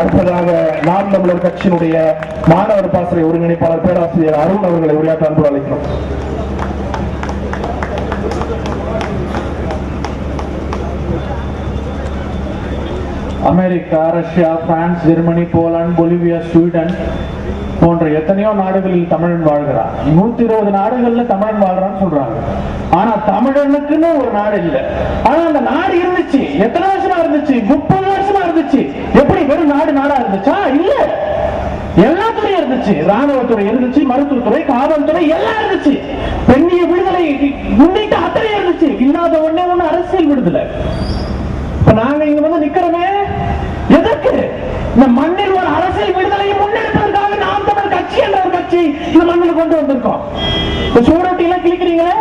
அடுத்ததாக நாம் தமிழர் கட்சியினுடைய மாணவர் பாசறை ஒருங்கிணைப்பாளர் பேராசிரியர் அருண் அவர்களை உரையாற்ற அன்பு அழைக்கிறோம் America Russia France Germany Poland Bolivia Sweden போன்ற எத்தனையோ நாடுகளில் தமிழன் வாழ்கிறான் நூத்தி இருபது நாடுகள்ல தமிழன் வாழ்றான்னு சொல்றாங்க. ஆனா தமிழனுக்குன்னு ஒரு நாடு இல்லை. ஆனா அந்த நாடு இருந்துச்சு. எத்தனை வருஷமா இருந்துச்சு? முப்பது வருஷமா இருந்துச்சு. எப்படி வெறும் நாடு நாடா இருந்துச்சா? இல்ல. எல்லாத்துறையும் இருந்துச்சு. ராணுவத்துறை இருந்துச்சு மருத்துவத்துறை காவல்துறை எல்லாம் இருந்துச்சு. பெண்ணிய விடுதலை முன்னிட்டு அத்தனை இருந்துச்சு. இல்லாத ஒண்ணே ஒண்ணு அரசியல் விடுதலை. இப்ப நாங்க இங்க வந்து நிக்கிறோமே. எதற்கு? இந்த மண்ணில் ஒரு அரசியல் விடுதலையை முன்னெடுப்பதற்காக நாம் தமிழ் கட்சி என்ற ஒரு கட்சி இந்த மண்ணில் கொண்டு வந்திருக்கோம். சூரொட்டி எல்லாம் கிழிக்கிறீங்களே?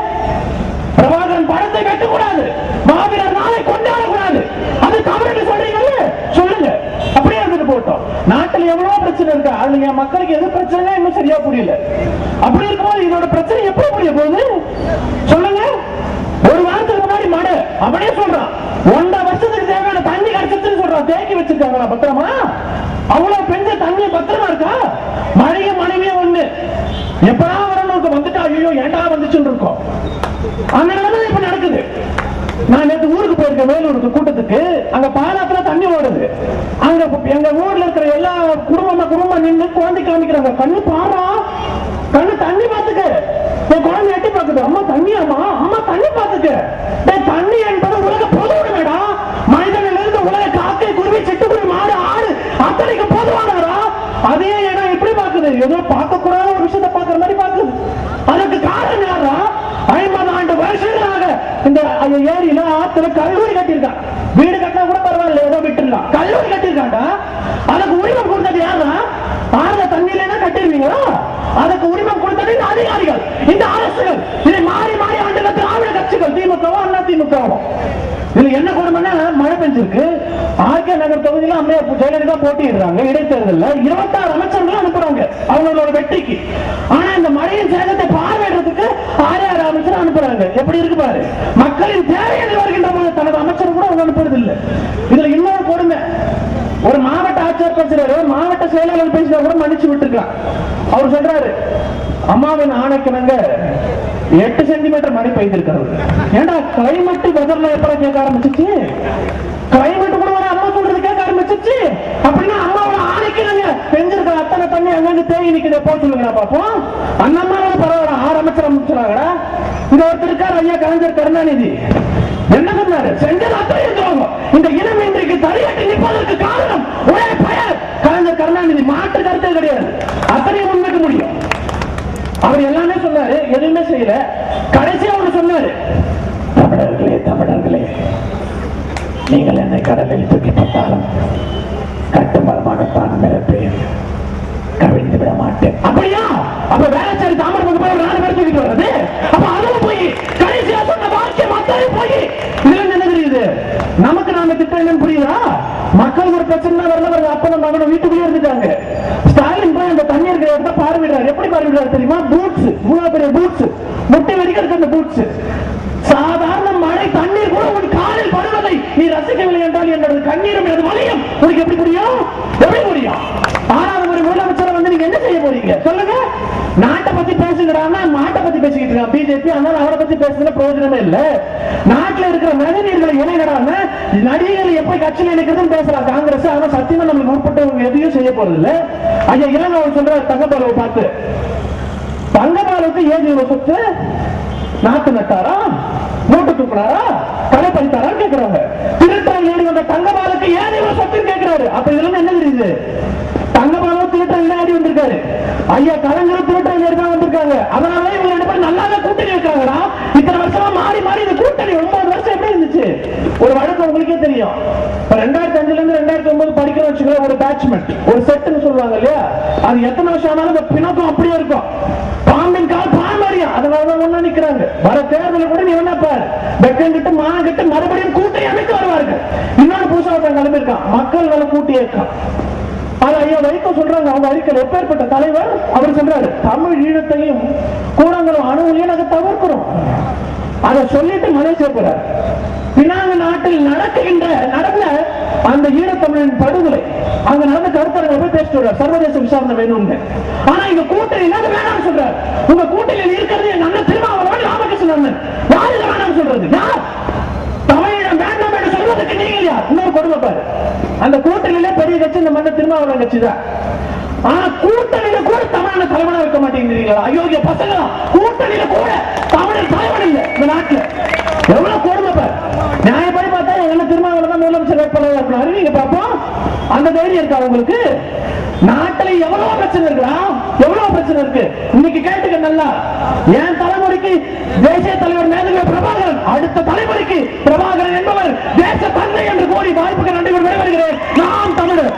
பிரபாகரன் படத்தை கட்டக்கூடாது மாவீரர் நாளை கொண்டாடக்கூடாது அது தவறு சொல்றீங்கல்ல சொல்லுங்க அப்படியே இருந்துட்டு போட்டோம் நாட்டுல எவ்வளவு பிரச்சனை இருக்கு அதுல என் மக்களுக்கு எது பிரச்சனை இன்னும் சரியா புரியல. அப்படி இருக்கும்போது இதோட பிரச்சனை எப்படி புரிய போகுது? சொல்லுங்க. ஒரு வாரத்துக்கு முன்னாடி மடு. அப்படியே சொல்றான் ஒன்றரை வருஷத்துக்கு தேவையான தண்ணி கிடைச்சதுன்னு சொல்றான். தேக்கி வச்சிருக்காங்களா பத்திரமா? அவ்வளவு பெஞ்ச தண்ணி பத்திரமா இருக்கா? மழையும் மனைவியே ஒண்ணு. எப்படா வரணும்? வந்துட்டா ஐயோ ஏண்டா வந்துச்சுன்னு இருக்கோம். அந்த நிலைமை இப்ப நடக்குது. நான் நேற்று ஊருக்கு போயிருக்கேன் வேலூருக்கு கூட்டத்துக்கு. அங்க பாலா தண்ணி ஓடுது அங்க எங்க ஊர்ல இருக்கிற எல்லா குடும்பமா குடும்பம் நின்று குழந்தை காமிக்கிறாங்க கண்ணு பாரா கண்ணு தண்ணி பாத்துக்க என் குழந்தை எட்டி பாக்குது அம்மா. தண்ணியாமா அம்மா தண்ணி பாத்துக்க தண்ணி என்பது உலக பொது உடைமைடா மனிதனில் இருந்து உலக காக்கை குருவி சிட்டுக்குருவி மாடு ஆடு அத்தனைக்கு பொதுவானதா அதே இடம் எப்படி பாக்குது ஏதோ பார்க்க கூடாத ஒரு விஷயத்தை பாக்குற மாதிரி பாக்குது அதுக்கு காரணம் யாரா ஐம்பது ஆண்டு வருஷங்களாக இந்த ஏரியில ஆத்துல கல்லூரி கட்டியிருக்கான் வீடு கட்டினா கூட பரவாயில்ல ஏதோ விட்டுருக்கான் கல்லூரி கட்டியிருக்காண்டா அதுக்கு உரிமம் கொடுத்தது யாரா ஆறுல தண்ணியில இல்லைன்னா கட்டிருவீங்களா அதுக்கு உரிமம் கொடுத்தது இந்த அதிகாரிகள். இந்த அரசுகள் இதை மாறி மாறி ஆண்டுல திராவிட கட்சிகள் அண்ணா இதுல என்ன கொடுமைன்னா மழை பெஞ்சிருக்கு. ஆர்கே நகர் தொகுதியில அம்மையார் ஜெயலலிதா போட்டியிடுறாங்க. இடைத்தேர்தல்ல இருபத்தாறு அமைச்சர்கள் அனுப்புறாங்க. அவங்களோட வெற்றிக்கு. ஆனா இந்த மழையின் சேதத்தை பார்வையிடுறதுக்கு ஆறு அமைச்சர் அனுப்புறாங்க. எப்படி இருக்கு பாரு? மக்களின் தேவையை வருகின்ற தனது அமைச்சர் கூட அவங்க அனுப்புறது இல்ல இதுல இன்னொரு கொடுமை. ஒரு மாவட்ட ஆட்சியர் பேசுறாரு. மாவட்ட செயலாளர் பேசினா கூட மன்னிச்சு விட்டுருக்கலாம். அவர் சொல்றாரு அம்மாவின் ஆணைக்கிணங்க எட்டு சென்டிமீட்டர் மழை பெய்திருக்கிறது. ஏன்டா கிளைமேட் வெதர்ல எப்ப கேட்க ஆரம்பிச்சிச்சு? கிளைமேட் கூட ஒரு அம்மா சொல்றது கேட்க ஆரம்பிச்சிச்சு. அப்படின்னா அம்மாவோட ஆணைக்கிணங்க பெஞ்சிருக்கிற அத்தனை தண்ணி அங்கங்க தேங்கி நிக்குது. போ சொல்லுங்க பாப்போம். அந்த அம்மாவோட அமைச்சர் அமைச்சாங்கடா இது ஒருத்தர் இருக்கார் ஐயா கலைஞர் கருணாநிதி. என்ன சொன்னாரு? செஞ்சது அத்தனை இருக்கிறவங்க இந்த இனம் இன்றைக்கு தடையட்டி நிற்பதற்கு காரணம் ஒரே பெயர். கலைஞர் கருணாநிதி. மாற்று கருத்தே கிடையாது. அத்தனையும் முன்வைக்க முடியும். அவர் எல்லாமே சொன்னாரு எதுவுமே செய்யல. கடைசியா அவர் சொன்னாரு. தமிழர்களே தமிழர்களே நீங்கள் என்னை கடலில் தூக்கி போட்டாலும் கட்டுமரமாகத்தான் மிதப்பேன் கவிழ்ந்து விட மாட்டேன். அப்படியா? அப்ப வேளச்சேரி தாமரத்துக்கு போய் ஒரு நாலு பேர் தூக்கிட்டு வர்றது அப்ப அதுல போய் கடைசியா சொன்ன போய். தெரியுது? நமக்கு நாம திட்டம் என்னன்னு புரியுதா? மக்கள் ஒரு பிரச்சனை வரல வருது அப்ப நம்ம வீட்டுக்குள்ளே இருந்துட்டாங்க. ஸ்டாலின் போய் அந்த தண்ணி இருக்கிற இடத்த பார்வையிடுறாரு. எப்படி பார்வையிடுறாரு தெரியுமா? பூட்ஸ் மூணா பெரிய பூட்ஸ் முட்டை வரைக்கும் இருக்கு அந்த பூட்ஸ் சாதாரண மழை தண்ணீர் கூட உன் காலில் படுவதை நீ ரசிக்கவில்லை என்றால் என்னோட கண்ணீரும் எனது வலியும். உனக்கு எப்படி புரியும்? எப்படி புரியும்? ஆறாவது ஒரு வந்து நீங்க என்ன செய்ய போறீங்க? சொல்லுங்க. நாட்டை பத்தி பேசிக்கிட்டு இருக்கான் பிஜேபி அதனால அவரை பத்தி பேசுறது பிரயோஜனமே இல்ல. நாட்டுல இருக்கிற மனிதர்களை இணைகிறான்னு நடிகர்கள் எப்ப கட்சியில் இணைக்கிறதுன்னு பேசுறா? காங்கிரஸ் ஆனா சத்தியமா நம்மளுக்கு உட்பட்டவங்க எதையும் செய்ய போறது இல்ல ஐயா இளங்கவர் சொல்ற தங்கப்பாலவை பார்த்து. தங்கப்பாலுக்கு ஏன் சொத்து? நாட்டு நட்டாரா? மூட்டை தூக்குனாரா கடை பறித்தாரா கேட்கிறாங்க திருட்டால் ஏறி வந்த தங்கபாலுக்கு ஏன் இவ்வளவு சொத்துன்னு கேட்கிறாரு அப்ப இதுல என்ன தெரியுது? திருட்டால் ஏறி வந்திருக்காரு. ஐயா கலைஞரும் திருட்டால் ஏறி தான் வந்திருக்காங்க அதனால இவங்க ரெண்டு பேரும் நல்லா தான் கூட்டணி இருக்காங்கடா இத்தனை வருஷமா மாறி மாறி இந்த கூட்டணி ஒன்பது வருஷம் எப்படி இருந்துச்சு? ஒரு வழக்கு உங்களுக்கே தெரியும். இப்ப ரெண்டாயிரத்தி அஞ்சுல இருந்து ரெண்டாயிரத்தி ஒன்பது படிக்கிறோம் வச்சுக்கலாம் ஒரு பேட்ச்மெண்ட் ஒரு செட்டுன்னு சொல்லுவாங்க இல்லையா? அது எத்தனை வருஷம் ஆனாலும் அந்த பிணக்கம் அப்படியே இருக்கும். பாம்பின் கால் பாம்பறியும் அதனாலதான் ஒண்ணா நிக்கிறாங்க. வர தேர்தலில் கூட நீ என்ன பாரு. வெக்கம் கிட்ட மா கிட்ட மறுபடியும் கூட்டணி அமைத்து வருவார்கள். இன்னொரு புதுசா ஒருத்தன் கிளம்பியிருக்கான். மக்கள் நல கூட்டி இயக்கம். அது ஐயா வைகோ சொல்றாங்க அவங்க அறிக்கையில் எப்பேற்பட்ட தலைவர்? அவர் சொல்றாரு தமிழ் ஈழத்தையும் கூடங்களும் அணுகளையும் நாங்க தவிர்க்கிறோம். அதை சொல்லிட்டு மலை சேர்க்கிறார் பினாங்கு நாட்டில் நடக்கின்ற நடந்த அந்த ஈழத்தமிழன் படுகொலை அங்க நடந்த வந்து கருத்தரங்க போய் பேசிட்டு வர்றாரு. சர்வதேச விசாரணை வேணும்னு. ஆனா இங்க கூட்டணி அது வேணாம்னு சொல்றாரு. உங்க கூட்டணியில் இருக்கிறது எங்க அண்ணன் திருமாவளவன் ராமகிருஷ்ணன் அண்ணன். யாரு இதை வேணாம்னு சொல்றது? யார்? தமிழகம் வேண்டாம் என்று சொல்வதற்கு நீங்க யார்? இன்னொரு கொடுமை பாரு. அந்த கூட்டணியில பெரிய திருமாவளவன் கட்சி தான். ஆனா கூட்டணியில கூட தமிழன தலைவனா இருக்க மாட்டேங்கிறீங்களா? அயோக்கிய பசங்களா கூட்டணியில கூட தமிழர் தலைவன் இல்ல இந்த நாட்டுல. எவ்வளவு கொடுமை பாரு. நியாயப்படி பார்த்தா என்ன திருமாவளவன் தான் முதலமைச்சர் வேட்பாளர் இருக்கணும். நீங்க பார்ப்போம் அந்த தைரியம் இருக்கா உங்களுக்கு? நாட்டுல எவ்வளவு பிரச்சனை இருக்குடா? எவ்வளவு பிரச்சனை இருக்கு? இன்னைக்கு கேட்டுக்க நல்லா. என் தலைமுறைக்கு தேசிய தலைவர் மேதக பிரபாகரன் அடுத்த தலைமுறைக்கு பிரபாகரன் என்பவர் தேச தந்தை என்று கூறி வாய்ப்புக்கு நன்றி விடைபெறுகிறேன். நான் தமிழர்.